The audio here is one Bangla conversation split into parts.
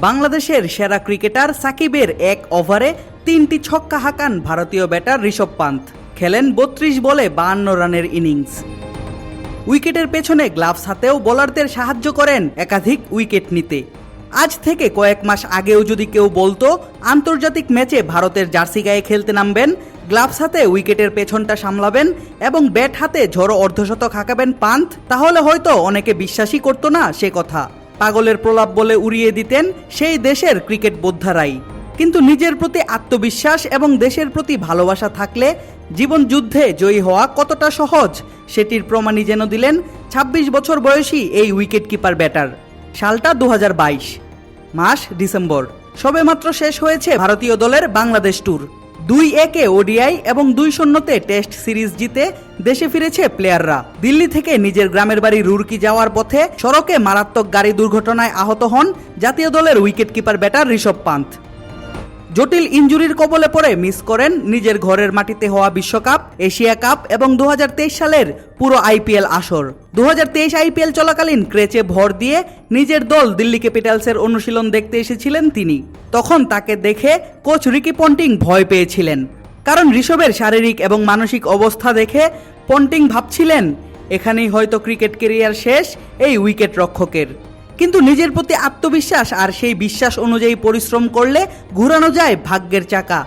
বাংলাদেশের সেরা ক্রিকেটার সাকিবের এক ওভারে তিনটি ছক্কা হাঁকান ভারতীয় ব্যাটার ঋষভ পান্থ। খেলেন বত্রিশ বলে বাহান্ন রানের ইনিংস। উইকেটের পেছনে গ্লাভস হাতেও বোলারদের সাহায্য করেন একাধিক উইকেট নিতে। আজ থেকে কয়েক মাস আগেও যদি কেউ বলতো, আন্তর্জাতিক ম্যাচে ভারতের জার্সি গায়ে খেলতে নামবেন, গ্লাভস হাতে উইকেটের পেছনটা সামলাবেন এবং ব্যাট হাতে ঝড়ো অর্ধশতক হাঁকাবেন পান্থ, তাহলে হয়তো অনেকে বিশ্বাসই করতো না সে কথা। পাগলের প্রলাপ বলে উড়িয়ে দিতেন সেই দেশের ক্রিকেট বোদ্ধারাই। কিন্তু নিজের প্রতি আত্মবিশ্বাস এবং দেশের প্রতি ভালোবাসা থাকলে জীবন যুদ্ধে জয়ী হওয়া কতটা সহজ, সেটির প্রমাণই যেন দিলেন ২৬ বছর বয়সী এই উইকেট কিপার ব্যাটার। সালটা দু হাজার বাইশ, মাস ডিসেম্বর। সবেমাত্র শেষ হয়েছে ভারতীয় দলের বাংলাদেশ ট্যুর। দুই একে ওডিআই এবং দুই শূন্যতে টেস্ট সিরিজ জিতে দেশে ফিরেছে প্লেয়াররা। দিল্লি থেকে নিজের গ্রামের বাড়ি রুরকি যাওয়ার পথে সড়কে মারাত্মক গাড়ি দুর্ঘটনায় আহত হন জাতীয় দলের wicket keeper batter Rishabh Pant. জটিল ইঞ্জুরির কবলে পড়ে মিস করেন নিজের ঘরের মাটিতে হওয়া বিশ্বকাপ, এশিয়া কাপ এবং দু হাজার তেইশ সালের পুরো আইপিএল আসর। দু হাজার তেইশ আইপিএল চলাকালীন ক্রেচে ভর দিয়ে নিজের দল দিল্লি ক্যাপিটালসের অনুশীলন দেখতে এসেছিলেন তিনি। তখন তাকে দেখে কোচ রিকি পন্টিং ভয় পেয়েছিলেন। কারণ ঋষভের শারীরিক এবং মানসিক অবস্থা দেখে পন্টিং ভাবছিলেন, এখানেই হয়তো ক্রিকেট কেরিয়ার শেষ, এই উইকেট রক্ষকের। কিন্তু নিজের প্রতি আত্মবিশ্বাস আর সেই বিশ্বাস অনুযায়ী পরিশ্রম করলে ঘুরানো যায় ভাগ্যের চাকা।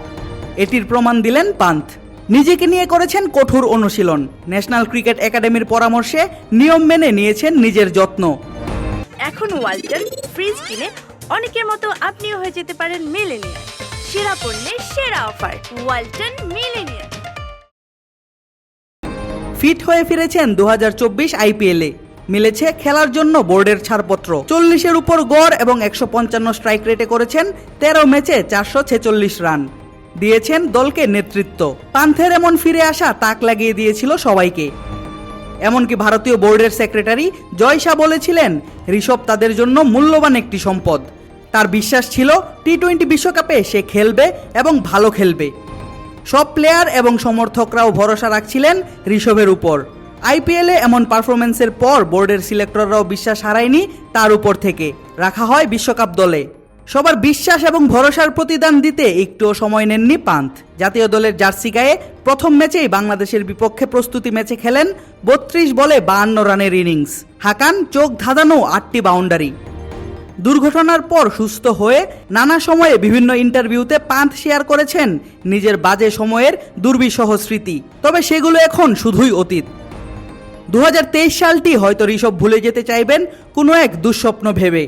এটির প্রমাণ দিলেন পান্থ। নিজেকে নিয়ে করেছেন কঠোর অনুশীলন। ন্যাশনাল ক্রিকেট একাডেমির পরামর্শে নিয়ম মেনে নিয়েছেন নিজের যত্ন। এখন ওয়ালটন ফ্রিজ কিনে অনেকের মতো আপনিও হয়ে যেতে পারেন মিলেনিয়ার সেরা পণ্যের সেরা অফার ওয়ালটন মিলেনিয়ার ফিট হয়ে ফিরেছেন দু হাজার চব্বিশ আইপিএলে। মিলেছে খেলার জন্য বোর্ডের ছাড়পত্র। চল্লিশের উপর গড় এবং একশো পঞ্চান্ন স্ট্রাইক রেটে করেছেন তেরো ম্যাচে চারশো ছেচল্লিশ রান। দিয়েছেন দলকে নেতৃত্ব। পান্থের এমন ফিরে আসা তাক লাগিয়ে দিয়েছিল সবাইকে। এমনকি ভারতীয় বোর্ডের সেক্রেটারি জয় শাহ বলেছিলেন, ঋষভ তাদের জন্য মূল্যবান একটি সম্পদ। তার বিশ্বাস ছিল টি টোয়েন্টি বিশ্বকাপে সে খেলবে এবং ভালো খেলবে। সব প্লেয়ার এবং সমর্থকরাও ভরসা রাখছিলেন ঋষভের উপর। আইপিএলে এমন পারফরমেন্সের পর বোর্ডের সিলেক্টররাও বিশ্বাস হারায়নি তার উপর থেকে। রাখা হয় বিশ্বকাপ দলে। সবার বিশ্বাস এবং ভরসার প্রতিদান দিতে একটুও সময় নেননি পান্থ। জাতীয় দলের জার্সি গায়ে প্রথম ম্যাচেই বাংলাদেশের বিপক্ষে প্রস্তুতি ম্যাচে খেলেন বত্রিশ বলে বাহান্ন রানের ইনিংস। হাকান, চোখ ধাঁধানো আটটি বাউন্ডারি। দুর্ঘটনার পর সুস্থ হয়ে নানা সময়ে বিভিন্ন ইন্টারভিউতে পান্থ শেয়ার করেছেন নিজের বাজে সময়ের দুর্বিষহ স্মৃতি। তবে সেগুলো এখন শুধুই অতীত। দু হাজার তেইশ সালটি হয়তো ঋষভ ভুলে যেতে চাইবেন কোনো এক দুঃস্বপ্ন ভেবে।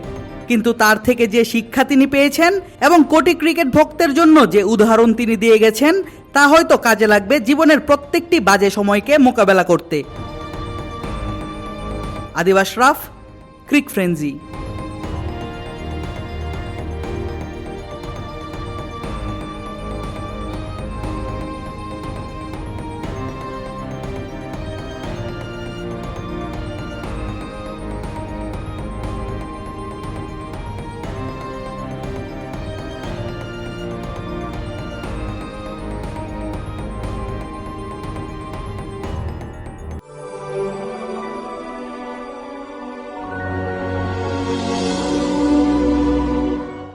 কিন্তু তার থেকে যে শিক্ষা তিনি পেয়েছেন এবং কোটি ক্রিকেট ভক্তের জন্য যে উদাহরণ তিনি দিয়ে গেছেন, তা হয়তো কাজে লাগবে জীবনের প্রত্যেকটি বাজে সময়কে মোকাবেলা করতে। আদিবাস রাফ, ক্রিক ফ্রেন্জি